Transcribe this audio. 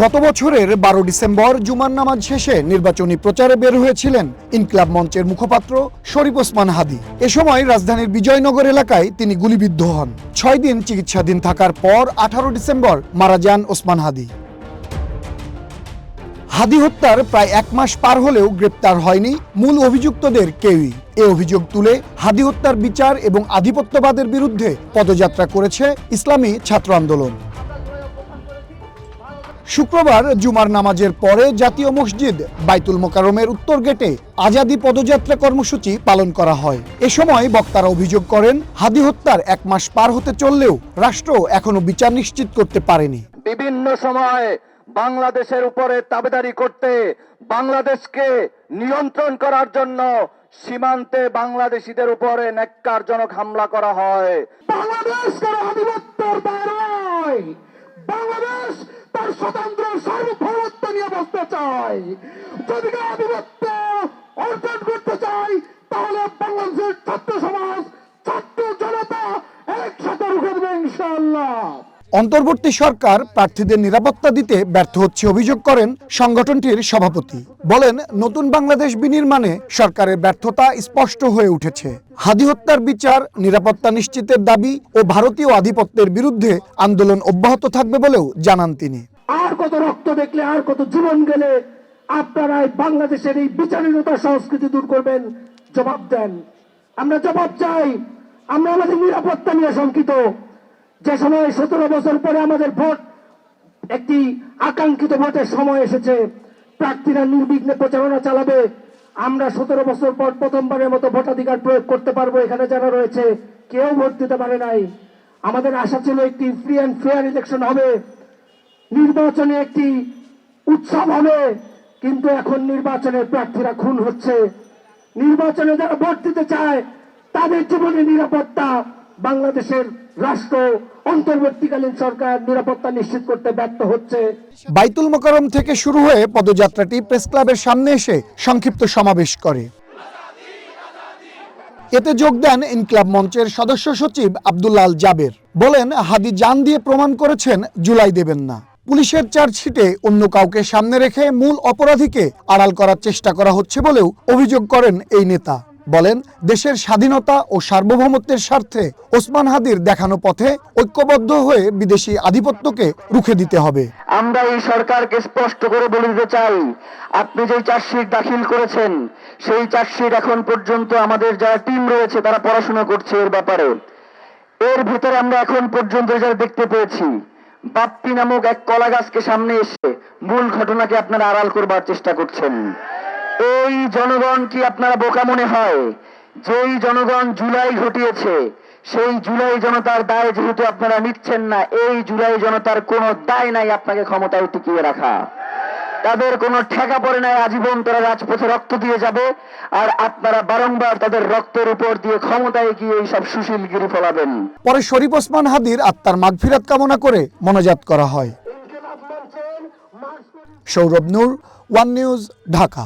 গত বছরের বারো ডিসেম্বর জুমার নামাজ শেষে নির্বাচনী প্রচারে বের হয়েছিলেন ইনকলাব মঞ্চের মুখপাত্র শরীফ ওসমান হাদি। এ সময় রাজধানীর বিজয়নগর এলাকায় তিনি গুলিবিদ্ধ হন। ছয় দিন চিকিৎসাধীন থাকার পর আঠারো ডিসেম্বর মারা যান ওসমান হাদি। হাদি হত্যার প্রায় এক মাস পার হলেও গ্রেপ্তার হয়নি মূল অভিযুক্তদের কেউই। এ অভিযোগ তুলে হাদি হত্যার বিচার এবং আধিপত্যবাদের বিরুদ্ধে পদযাত্রা করেছে ইসলামী ছাত্র আন্দোলন। শুক্রবার জুমার নামাজের পরে জাতীয় মসজিদ বাইতুল মোকারমের উত্তর গেটে আজাদি পদযাত্রা কর্মসূচি পালন করা হয়। এ সময় বক্তারা অভিযোগ করেন হাদি হত্যার এক মাস পার হতে চললেও রাষ্ট্র এখনও বিচার নিশ্চিত করতে পারেনি। বিভিন্ন সময় বাংলাদেশের উপরে তাবেদারি করতে বাংলাদেশকে নিয়ন্ত্রণ করার জন্য সীমান্তে বাংলাদেশিদের উপরে ন্যাক্কারজনক হামলা করা হয়। বাংলাদেশ বাংলাদেশ তার স্বতন্ত্র সার্বভৌমত্ব নিয়ে বসতে চায় যদি আধিপত্য অর্জন করতে চাই তাহলে বাংলাদেশের ছাত্র সমাজ ছাত্র জনতা একসাথে রুখে দেবে ইনশাআল্লাহ অন্তর্বর্তী সরকার প্রার্থীদের নিরাপত্তা দিতে ব্যর্থ হচ্ছে অভিযোগ করেন সংগঠনটির সভাপতি। বলেন, নতুন বাংলাদেশ বিনির্মাণে সরকারের ব্যর্থতা স্পষ্ট হয়ে উঠেছে। হাদি হত্যার বিচার, নিরাপত্তা নিশ্চিতের দাবি ও ভারতীয় আধিপত্যের বিরুদ্ধে আন্দোলন অব্যাহত থাকবে বলেও জানান তিনি। আর কত রক্ত দেখলে, আর কত জীবন গেলে আপনারা বাংলাদেশের এই বিচারহীনতা সংস্কৃতি দূর করবেন। জবাব দেন। আমরা জবাব চাই। আমরা আমাদের নিরাপত্তা নিয়ে শঙ্কিত যে সময় সতেরো বছর পরে আমাদের ভোট, একটি আকাঙ্ক্ষিত ভোটের সময় এসেছে। প্রার্থীরা নির্বিঘ্নে প্রচারণা চালাবে। আমরা সতেরো বছর পর প্রথমবারের মতো ভোটাধিকার প্রয়োগ করতে পারব এখানে যারা রয়েছে। কেউ ভোট দিতে পারে নাই। আমাদের আশা ছিল একটি ফ্রি অ্যান্ড ফেয়ার ইলেকশন হবে। নির্বাচনে একটি উৎসব হবে। কিন্তু এখন নির্বাচনে প্রার্থীরা খুন হচ্ছে। নির্বাচনে যারা ভোট দিতে চায়, তাদের জীবনের নিরাপত্তা বাংলাদেশের রাষ্ট্র অন্তর্বর্তীকালীন সরকার নিরাপত্তা নিশ্চিত করতে ব্যর্থ হচ্ছে। বাইতুল মোকারম থেকে শুরু হয়ে পদযাত্রাটি প্রেস ক্লাবের সামনে এসে সংক্ষিপ্ত সমাবেশ করে। এতে যোগ দেন ইনকলাব মঞ্চের সদস্য সচিব আব্দুল্লাল জাবের। বলেন, হাদি জান দিয়ে প্রমাণ করেছেন জুলাই দেবেন না। পুলিশের চার্জশিটে অন্য কাউকে সামনে রেখে মূল অপরাধীকে আড়াল করার চেষ্টা করা হচ্ছে বলেও অভিযোগ করেন এই নেতা। বলেন, দেশের স্বাধীনতা ও সার্বভৌমত্বের স্বার্থে ওসমান হাদির দেখানো পথে ঐক্যবদ্ধ হয়ে বিদেশি আধিপত্যকে রুখে দিতে হবে। আমরা এই সরকারকে স্পষ্ট করে বলে দিতে চাই, আপনি যে চার্জশিট দাখিল করেছেন, সেই চার্জশিট এখন পর্যন্ত আমাদের যারা টিম রয়েছে, তারা পড়াশোনা করছে এর ব্যাপারে। এর ভিতরে আমরা এখন পর্যন্ত যারা দেখতে পেয়েছি, বাপ্পি নামক এক কলা গাছকে সামনে এসে মূল ঘটনাকে আপনারা আড়াল করবার চেষ্টা করছেন। এই জনগণ কি আপনারা বোকা মনে হয়? যেই জনগণ জুলাই ঘটিয়েছে সেই জুলাই জনতার দায় যেহেতু আপনারা নিচ্ছেন না এই জুলাই জনতার কোনো দায় নাই আপনাকে ক্ষমতায় টিকিয়ে রাখা। তাদের কোনো ঠেকা পড়ে নাই আজীবন তারা রাজপথে রক্ত দিয়ে যাবে আর আপনারা বারংবার তাদের রক্তের উপর দিয়ে ক্ষমতায় গিয়ে এই সব সুশীলগিরি ফলাবেন। পরে শরীফ ওসমান হাদির আত্মার মাগফিরাত কামনা করে মনোজাত করা হয়। Sourav Noor one news Dhaka.